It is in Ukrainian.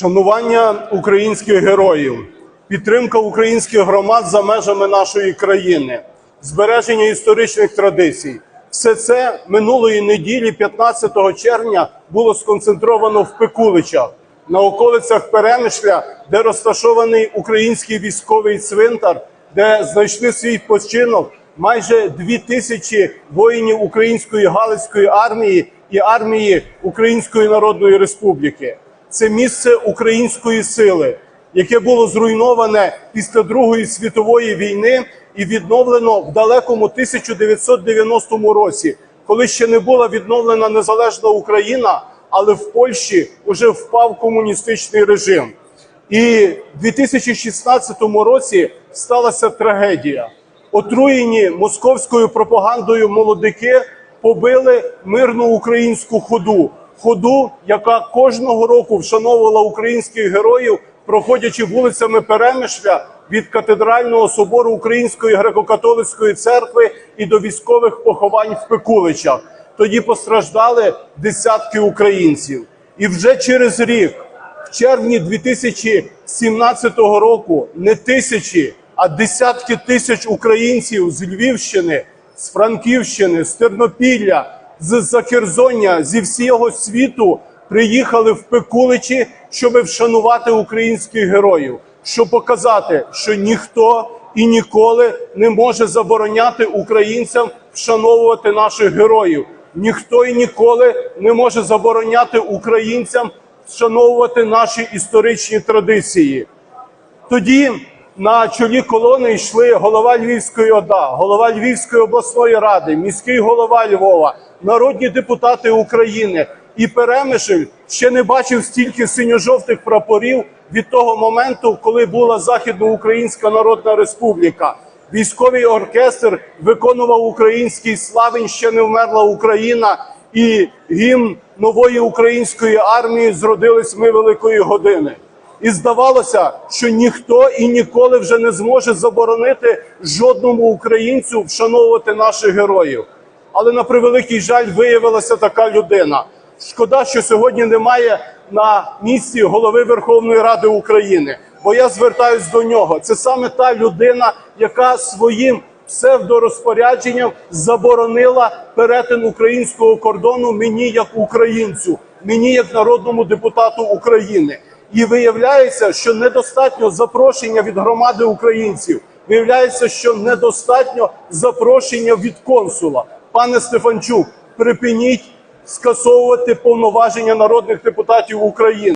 Шанування українських героїв, підтримка українських громад за межами нашої країни, збереження історичних традицій. Все це минулої неділі, 15 червня, було сконцентровано в Пекуличах на околицях Перемишля, де розташований український військовий цвинтар, де знайшли свій починок майже дві тисячі воїнів української галицької армії і армії Української Народної Республіки. Це місце української сили, яке було зруйноване після Другої світової війни і відновлено в далекому 1990 році, коли ще не була відновлена незалежна Україна, але в Польщі вже впав комуністичний режим. І в 2016 році сталася трагедія. Отруєні московською пропагандою молодики побили мирну українську ходу. Ходу, яка кожного року вшановувала українських героїв, проходячи вулицями Перемишля від катедрального собору Української греко-католицької церкви і до військових поховань в Пекуличах. Тоді постраждали десятки українців. І вже через рік, в червні 2017 року, не тисячі, а десятки тисяч українців з Львівщини, з Франківщини, з Тернопілля, з Закерзоння, зі всього світу приїхали в Пекуличі, щоб вшанувати українських героїв, щоб показати, що ніхто і ніколи не може забороняти українцям вшановувати наших героїв. Ніхто і ніколи не може забороняти українцям вшановувати наші історичні традиції. Тоді на чолі колони йшли голова Львівської ОДА, голова Львівської обласної ради, міський голова Львова, народні депутати України. І Перемишель ще не бачив стільки синьо-жовтих прапорів від того моменту, коли була Західноукраїнська Народна Республіка. Військовий оркестр виконував український славень ще не вмерла Україна і гімн нової української армії зродились ми великої години. І здавалося, що ніхто і ніколи вже не зможе заборонити жодному українцю вшановувати наших героїв. Але на превеликий жаль виявилася така людина. Шкода, що сьогодні немає на місці голови Верховної Ради України, бо я звертаюсь до нього. Це саме та людина, яка своїм псевдорозпорядженням заборонила перетин українського кордону мені як українцю, мені як народному депутату України. І виявляється, що недостатньо запрошення від громади українців. Виявляється, що недостатньо запрошення від консула. Пане Стефанчук, припиніть скасовувати повноваження народних депутатів України.